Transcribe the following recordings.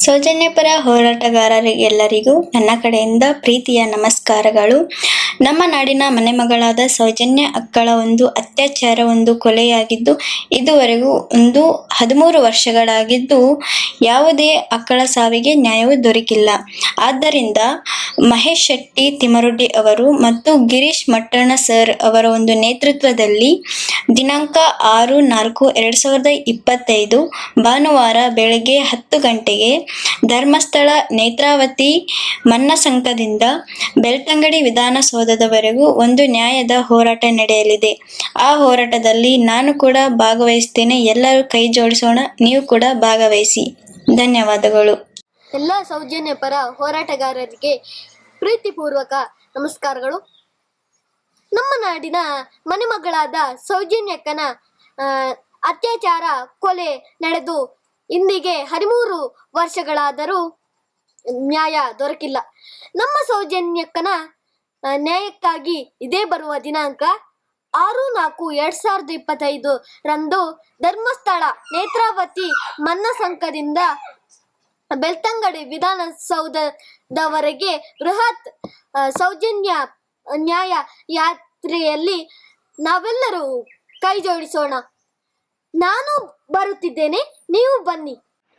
ಸೌಜನ್ಯಪರ ಹೋರಾಟಗಾರರಿಗೆಲ್ಲರಿಗೂ ನನ್ನ ಕಡೆಯಿಂದ ಪ್ರೀತಿಯ ನಮಸ್ಕಾರಗಳು. ನಮ್ಮ ನಾಡಿನ ಮನೆಮಗಳಾದ ಸೌಜನ್ಯ ಅಕ್ಕಳ ಒಂದು ಅತ್ಯಾಚಾರ ಒಂದು ಕೊಲೆಯಾಗಿದ್ದು, ಇದುವರೆಗೂ ಒಂದು ಹದಿಮೂರು ವರ್ಷಗಳಾಗಿದ್ದು, ಯಾವುದೇ ಅಕ್ಕಳ ಸಾವಿಗೆ ನ್ಯಾಯವು ದೊರಕಿಲ್ಲ. ಆದ್ದರಿಂದ ಮಹೇಶ್ ಶೆಟ್ಟಿ ತಿಮರೊಡ್ಡಿ ಅವರು ಮತ್ತು ಗಿರೀಶ್ ಮಟ್ಟಣ್ಣ ಸರ್ ಅವರ ಒಂದು ನೇತೃತ್ವದಲ್ಲಿ ದಿನಾಂಕ ಆರು ನಾಲ್ಕು ಎರಡು ಸಾವಿರದ ಇಪ್ಪತ್ತೈದು ಭಾನುವಾರ ಬೆಳಗ್ಗೆ ಹತ್ತು ಗಂಟೆಗೆ ಧರ್ಮಸ್ಥಳ ನೇತ್ರಾವತಿ ಮನ್ನಸಂಕದಿಂದ ಬೆಳ್ತಂಗಡಿ ಬೆಳ್ತಂಗಡಿ ವಿಧಾನಸೌಧದವರೆಗೂ ಒಂದು ನ್ಯಾಯದ ಹೋರಾಟ ನಡೆಯಲಿದೆ. ಆ ಹೋರಾಟದಲ್ಲಿ ನಾನು ಕೂಡ ಭಾಗವಹಿಸ್ತೇನೆ ಎಲ್ಲರೂ ಕೈ ಜೋಡಿಸೋಣ. ನೀವು ಕೂಡ ಭಾಗವಹಿಸಿ. ಧನ್ಯವಾದಗಳು. ಎಲ್ಲ ಸೌಜನ್ಯ ಪರ ಹೋರಾಟಗಾರರಿಗೆ ಪ್ರೀತಿಪೂರ್ವಕ ನಮಸ್ಕಾರಗಳು. ನಮ್ಮ ನಾಡಿನ ಮನೆಮಗಳಾದ ಸೌಜನ್ಯಕ್ಕನ ಅತ್ಯಾಚಾರ ಕೊಲೆ ನಡೆದು ಇಂದಿಗೆ ಹದಿಮೂರು ವರ್ಷಗಳಾದರೂ ನ್ಯಾಯ ದೊರಕಿಲ್ಲ. ನಮ್ಮ ಸೌಜನ್ಯಕ್ಕನ ನ್ಯಾಯಕ್ಕಾಗಿ ಇದೇ ಬರುವ ದಿನಾಂಕ ಆರು ನಾಲ್ಕು ಎರಡ್ ಸಾವಿರದ ಇಪ್ಪತ್ತೈದು ರಂದು ಧರ್ಮಸ್ಥಳ ನೇತ್ರಾವತಿ ಮನ್ನ ಸಂಘದಿಂದ ಬೆಳ್ತಂಗಡಿ ವಿಧಾನಸೌಧದವರೆಗೆ ಬೃಹತ್ ಸೌಜನ್ಯ, ನ್ಯಾಯ ಯಾತ್ರೆಯಲ್ಲಿ ನಾವೆಲ್ಲರೂ ಕೈ ಜೋಡಿಸೋಣ ನಾನು ಬರುತ್ತಿದ್ದೇನೆ, ನೀವು ಬನ್ನಿ.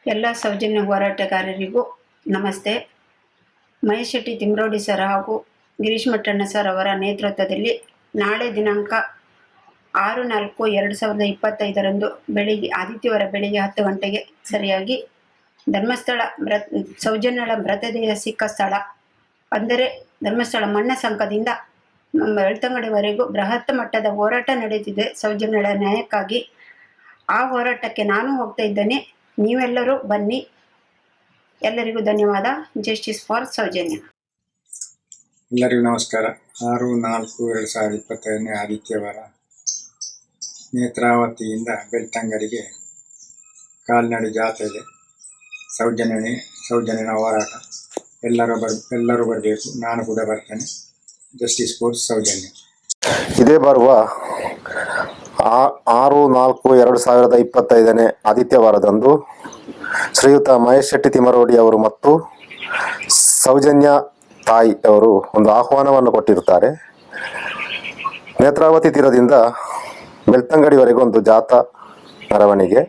ಎಲ್ಲ ಸೌಜನ್ಯ ಹೋರಾಟಗಾರರಿಗೂ ನಮಸ್ತೆ. ಮಹೇಶ್ ಶೆಟ್ಟಿ ತಿಮ್ರೋಡಿ ಸರ್ ಹಾಗೂ ಗಿರೀಶ್ ಮಟ್ಟಣ್ಣ ಸರ್ ಅವರ ನೇತೃತ್ವದಲ್ಲಿ ನಾಳೆ ದಿನಾಂಕ ಆರು ನಾಲ್ಕು ಎರಡು ಸಾವಿರದ ಇಪ್ಪತ್ತೈದರಂದು ಬೆಳಿಗ್ಗೆ, ಆದಿತ್ಯವಾರ ಬೆಳಿಗ್ಗೆ ಹತ್ತು ಗಂಟೆಗೆ ಸರಿಯಾಗಿ ಧರ್ಮಸ್ಥಳ ಮೃ ಸೌಜನ್ಯಳ ಮೃತದೇಹ ಸಿಕ್ಕ ಸ್ಥಳ. ಅಂದರೆ ಧರ್ಮಸ್ಥಳ ಮಣ್ಣ ಸಂಕದಿಂದ ಎಳ್ತಂಗಡಿವರೆಗೂ ಬೃಹತ್ ಮಟ್ಟದ ಹೋರಾಟ ನಡೆದಿದೆ ಸೌಜನ್ಯಳ ನ್ಯಾಯಕ್ಕಾಗಿ. ಆ ಹೋರಾಟಕ್ಕೆ ನಾನು ಹೋಗ್ತಾ ಇದ್ದೇನೆ. ನೀವೆಲ್ಲರೂ ಬನ್ನಿ. ಎಲ್ಲರಿಗೂ ಧನ್ಯವಾದ. Justice for Soujanya. ಎಲ್ಲರಿಗೂ ನಮಸ್ಕಾರ. ಆರು, ನಾಲ್ಕು, ಎರಡು ಸಾವಿರದ ಇಪ್ಪತ್ತೈದನೇ ಆದಿತ್ಯವಾರ ನೇತ್ರಾವತಿಯಿಂದ ಬೆಳ್ತಂಗರಿಗೆ ಕಾಲ್ನಡಿ ಜಾತ್ರೆ ಇದೆ ಸೌಜನ್ಯನೇ, ಸೌಜನ್ಯನ ಹೋರಾಟ. ಎಲ್ಲರೂ ಬರ್, ಎಲ್ಲರೂ ಬರಬೇಕು. ನಾನು ಕೂಡ ಬರ್ತೇನೆ. ಜಸ್ಟಿಸ್ ಕೋರ್ಸ್ ಸೌಜನ್ಯ. ಇದೇ ಬರುವ ಆರು, ನಾಲ್ಕು, ಎರಡು ಸಾವಿರದ ಇಪ್ಪತ್ತೈದನೇ ಆದಿತ್ಯವಾರದಂದು ಶ್ರೀಯುತ ಮಹೇಶ್ ಶೆಟ್ಟಿ ತಿಮರೋಡಿ ಅವರು ಮತ್ತು ಸೌಜನ್ಯ ತಾಯಿ ಅವರು ಒಂದು ಆಹ್ವಾನವನ್ನು ಕೊಟ್ಟಿರುತ್ತಾರೆ. ನೇತ್ರಾವತಿ ತೀರದಿಂದ ಬೆಳ್ತಂಗಡಿವರೆಗೆ ಒಂದು ಜಾಥಾ ಮೆರವಣಿಗೆ,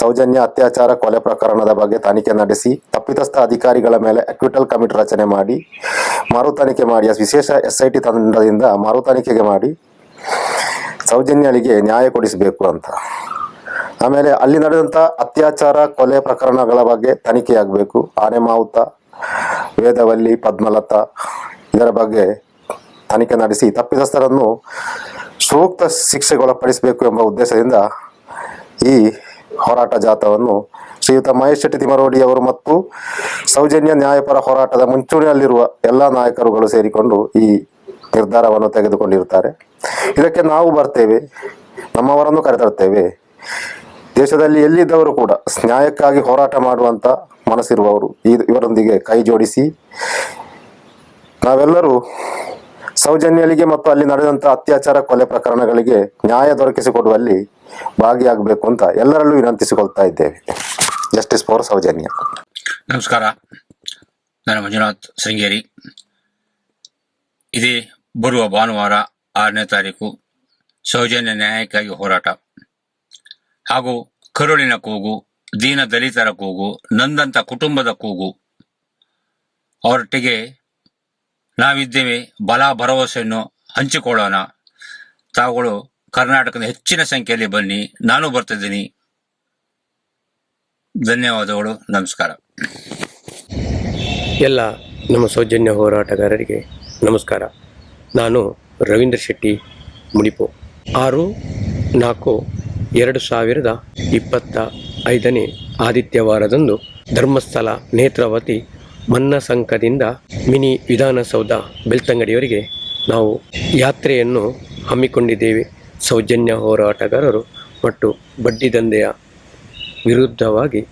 ಸೌಜನ್ಯ ಅತ್ಯಾಚಾರ ಕೊಲೆ ಪ್ರಕರಣದ ಬಗ್ಗೆ ತನಿಖೆ ನಡೆಸಿ, ತಪ್ಪಿತಸ್ಥ ಅಧಿಕಾರಿಗಳ ಮೇಲೆ ಅಕ್ವಿಟಲ್ ಕಮಿಟಿ ರಚನೆ ಮಾಡಿ, ಮರು ತನಿಖೆ ಮಾಡಿ, ವಿಶೇಷ ಎಸ್ ಐ ಟಿ ತಂಡದಿಂದ ಮರು ತನಿಖೆಗೆ ಮಾಡಿ, ಸೌಜನ್ಯಳಿಗೆ ನ್ಯಾಯ ಕೊಡಿಸಬೇಕು ಅಂತ. ಆಮೇಲೆ ಅಲ್ಲಿ ನಡೆದಂಥ ಅತ್ಯಾಚಾರ, ಕೊಲೆ ಪ್ರಕರಣಗಳ ಬಗ್ಗೆ ತನಿಖೆಯಾಗಬೇಕು, ಆನೆ ಮಾವುತ ವೇದವಲ್ಲಿ, ಪದ್ಮಲತಾ ಇದರ ಬಗ್ಗೆ ತನಿಖೆ ನಡೆಸಿ ತಪ್ಪಿತಸ್ಥರನ್ನು ಸೂಕ್ತ ಶಿಕ್ಷೆಗೊಳಪಡಿಸಬೇಕು ಎಂಬ ಉದ್ದೇಶದಿಂದ ಈ ಹೋರಾಟ ಜಾಥವನ್ನು ಶ್ರೀಯುತ ಮಹೇಶ್ ಶೆಟ್ಟಿ ತಿಮರೋಡಿ ಅವರು ಮತ್ತು ಸೌಜನ್ಯ ನ್ಯಾಯಪರ ಹೋರಾಟದ ಮುಂಚೂಣಿಯಲ್ಲಿರುವ ಎಲ್ಲ ನಾಯಕರುಗಳು ಸೇರಿಕೊಂಡು ಈ ನಿರ್ಧಾರವನ್ನು ತೆಗೆದುಕೊಂಡಿರುತ್ತಾರೆ. ಇದಕ್ಕೆ ನಾವು ಬರ್ತೇವೆ, ನಮ್ಮವರನ್ನು ಕರೆತರ್ತೇವೆ. ದೇಶದಲ್ಲಿ ಎಲ್ಲಿದ್ದವರು ಕೂಡ ನ್ಯಾಯಕ್ಕಾಗಿ ಹೋರಾಟ ಮಾಡುವಂತ ಮನಸ್ಸಿರುವವರು. ಇವರೊಂದಿಗೆ ಕೈ ಜೋಡಿಸಿ. ನಾವೆಲ್ಲರೂ ಸೌಜನ್ಯಲಿಗೆ ಮತ್ತು ಅಲ್ಲಿ ನಡೆದಂತಹ ಅತ್ಯಾಚಾರ, ಕೊಲೆ ಪ್ರಕರಣಗಳಿಗೆ ನ್ಯಾಯ ದೊರಕಿಸಿಕೊಡುವಲ್ಲಿ ಭಾಗಿಯಾಗಬೇಕು ಅಂತ ಎಲ್ಲರಲ್ಲೂ ವಿನಂತಿಸಿಕೊಳ್ತಾ ಇದ್ದೇವೆ. Justice for Soujanya. ನಮಸ್ಕಾರ. ನಾನು ಮಂಜುನಾಥ್ ಶೃಂಗೇರಿ. ಇದೇ ಬರುವ ಭಾನುವಾರ ಆರನೇ ತಾರೀಕು ಸೌಜನ್ಯ ನ್ಯಾಯಕ್ಕಾಗಿ ಹೋರಾಟ. ಹಾಗೂ ಕರುಳಿನ ಕೂಗು ದೀನ ದಲಿತರ ಕೂಗು, ನಂದಂತ ಕುಟುಂಬದ ಕೂಗು. ಅವರೊಟ್ಟಿಗೆ ನಾವಿದ್ದೇವೆ ಬಲ ಭರವಸೆಯನ್ನು ಹಂಚಿಕೊಳ್ಳೋಣ. ತಾವುಗಳು ಕರ್ನಾಟಕದ ಹೆಚ್ಚಿನ ಸಂಖ್ಯೆಯಲ್ಲಿ ಬನ್ನಿ. ನಾನು ಬರ್ತಿದ್ದೀನಿ. ಧನ್ಯವಾದಗಳು. ನಮಸ್ಕಾರ. ಎಲ್ಲ ನಮ್ಮ ಸೌಜನ್ಯ ಹೋರಾಟಗಾರರಿಗೆ ನಮಸ್ಕಾರ. ನಾನು ರವೀಂದ್ರ ಶೆಟ್ಟಿ ಮುಡಿಪು ಆರು, ನಾಲ್ಕು, ಎರಡು ಸಾವಿರದ ಇಪ್ಪತ್ತ ಐದನೇ ಆದಿತ್ಯವಾರದಂದು ಧರ್ಮಸ್ಥಳ ನೇತ್ರಾವತಿ ಮನ್ನಸಂಕದಿಂದ ಮಿನಿ ವಿಧಾನಸೌಧ ಬೆಳ್ತಂಗಡಿಯವರಿಗೆ ನಾವು ಯಾತ್ರೆಯನ್ನು ಹಮ್ಮಿಕೊಂಡಿದ್ದೇವೆ. ಸೌಜನ್ಯ ಹೋರಾಟಗಾರರು ಮತ್ತು ಬಡ್ಡಿ ದಂಧೆಯ ವಿರುದ್ಧವಾಗಿ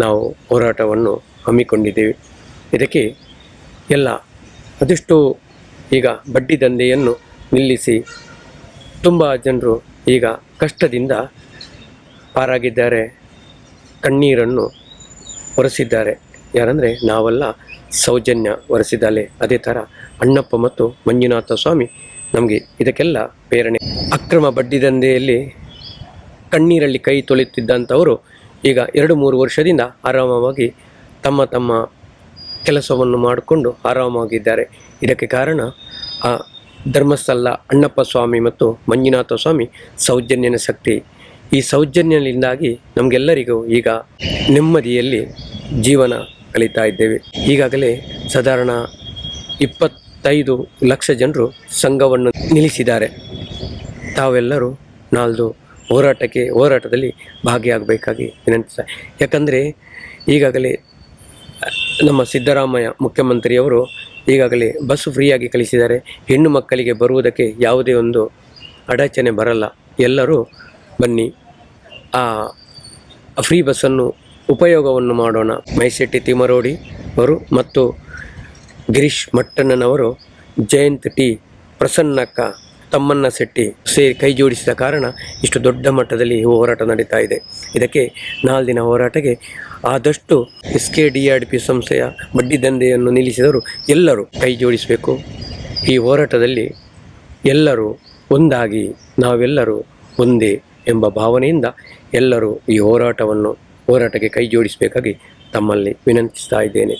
ನಾವು ಹೋರಾಟವನ್ನು ಹಮ್ಮಿಕೊಂಡಿದ್ದೇವೆ. ಇದಕ್ಕೆ ಎಲ್ಲ ಅದೆಷ್ಟು ಈಗ ಬಡ್ಡಿ ದಂಧೆಯನ್ನು ನಿಲ್ಲಿಸಿ ತುಂಬ ಜನರು ಈಗ ಕಷ್ಟದಿಂದ ಪಾರಾಗಿದ್ದಾರೆ. ಕಣ್ಣೀರನ್ನು ಒರೆಸಿದ್ದಾರೆ. ಯಾರಂದರೆ ನಾವೆಲ್ಲ ಸೌಜನ್ಯ ಒರೆಸಿದ್ದಾಳೆ. ಅದೇ ಥರ ಅಣ್ಣಪ್ಪ ಮತ್ತು ಮಂಜುನಾಥ ಸ್ವಾಮಿ ನಮಗೆ ಇದಕ್ಕೆಲ್ಲ ಪ್ರೇರಣೆ. ಅಕ್ರಮ ಬಡ್ಡಿ ದಂಧೆಯಲ್ಲಿ ಕಣ್ಣೀರಲ್ಲಿ ಕೈ ತೊಳೆಯುತ್ತಿದ್ದಂಥವರು ಈಗ ಎರಡು ಮೂರು ವರ್ಷದಿಂದ ಆರಾಮವಾಗಿ ತಮ್ಮ ತಮ್ಮ ಕೆಲಸವನ್ನು ಮಾಡಿಕೊಂಡು ಆರಾಮವಾಗಿದ್ದಾರೆ. ಇದಕ್ಕೆ ಕಾರಣ ಆ ಧರ್ಮಸ್ಥಳ ಅಣ್ಣಪ್ಪ ಸ್ವಾಮಿ ಮತ್ತು ಮಂಜುನಾಥ ಸ್ವಾಮಿ ಸೌಜನ್ಯನ ಶಕ್ತಿ. ಈ ಸೌಜನ್ಯದಿಂದಾಗಿ ನಮಗೆಲ್ಲರಿಗೂ ಈಗ ನೆಮ್ಮದಿಯಲ್ಲಿ ಜೀವನ ಕಲಿತಾ ಇದ್ದೇವೆ. ಈಗಾಗಲೇ ಸಾಧಾರಣ ಇಪ್ಪತ್ತೈದು ಲಕ್ಷ ಜನರು ಸಂಘವನ್ನು ನಿಲ್ಲಿಸಿದ್ದಾರೆ. ತಾವೆಲ್ಲರೂ ನಾಲ್ದು ಹೋರಾಟಕ್ಕೆ, ಹೋರಾಟದಲ್ಲಿ ಭಾಗಿಯಾಗಬೇಕಾಗಿ ವಿನಂತಿಸ ಯಾಕಂದರೆ ಈಗಾಗಲೇ ನಮ್ಮ ಸಿದ್ದರಾಮಯ್ಯ ಮುಖ್ಯಮಂತ್ರಿಯವರು ಈಗಾಗಲೇ ಬಸ್ಸು ಫ್ರೀಯಾಗಿ ಕಳಿಸಿದ್ದಾರೆ. ಹೆಣ್ಣು ಮಕ್ಕಳಿಗೆ ಬರುವುದಕ್ಕೆ ಯಾವುದೇ ಒಂದು ಅಡಚಣೆ ಬರಲ್ಲ. ಎಲ್ಲರೂ ಬನ್ನಿ. ಆ ಫ್ರೀ ಬಸ್ಸನ್ನು ಉಪಯೋಗವನ್ನು ಮಾಡೋಣ. ಮೈಸೆಟ್ಟಿ ತಿಮರೋಡಿ ಅವರು ಮತ್ತು ಗಿರೀಶ್ ಮಟ್ಟಣ್ಣನವರು, ಜಯಂತ್ ಟಿ. ಪ್ರಸನ್ನಕ್ಕ, ತಮ್ಮಣ್ಣ ಶೆಟ್ಟಿ ಸೇರಿ ಕೈ ಜೋಡಿಸಿದ ಕಾರಣ ಇಷ್ಟು ದೊಡ್ಡ ಮಟ್ಟದಲ್ಲಿ ಹೋರಾಟ ನಡೀತಾ ಇದೆ. ಇದಕ್ಕೆ ನಾಲ್ದಿನ ಹೋರಾಟಕ್ಕೆ ಆದಷ್ಟು S K D R D P ಸಂಸ್ಥೆಯ ಬಡ್ಡಿ ದಂಧೆಯನ್ನು ನಿಲ್ಲಿಸಿದವರು ಎಲ್ಲರೂ ಕೈ ಜೋಡಿಸಬೇಕು. ಈ ಹೋರಾಟದಲ್ಲಿ ಎಲ್ಲರೂ ಒಂದಾಗಿ ನಾವೆಲ್ಲರೂ ಒಂದೇ ಎಂಬ ಭಾವನೆಯಿಂದ ಎಲ್ಲರೂ ಈ ಹೋರಾಟವನ್ನು ಹೋರಾಟಕ್ಕೆ ಕೈ ಜೋಡಿಸಬೇಕಾಗಿ ತಮ್ಮಲ್ಲಿ ವಿನಂತಿಸ್ತಾ ಇದ್ದೇನೆ.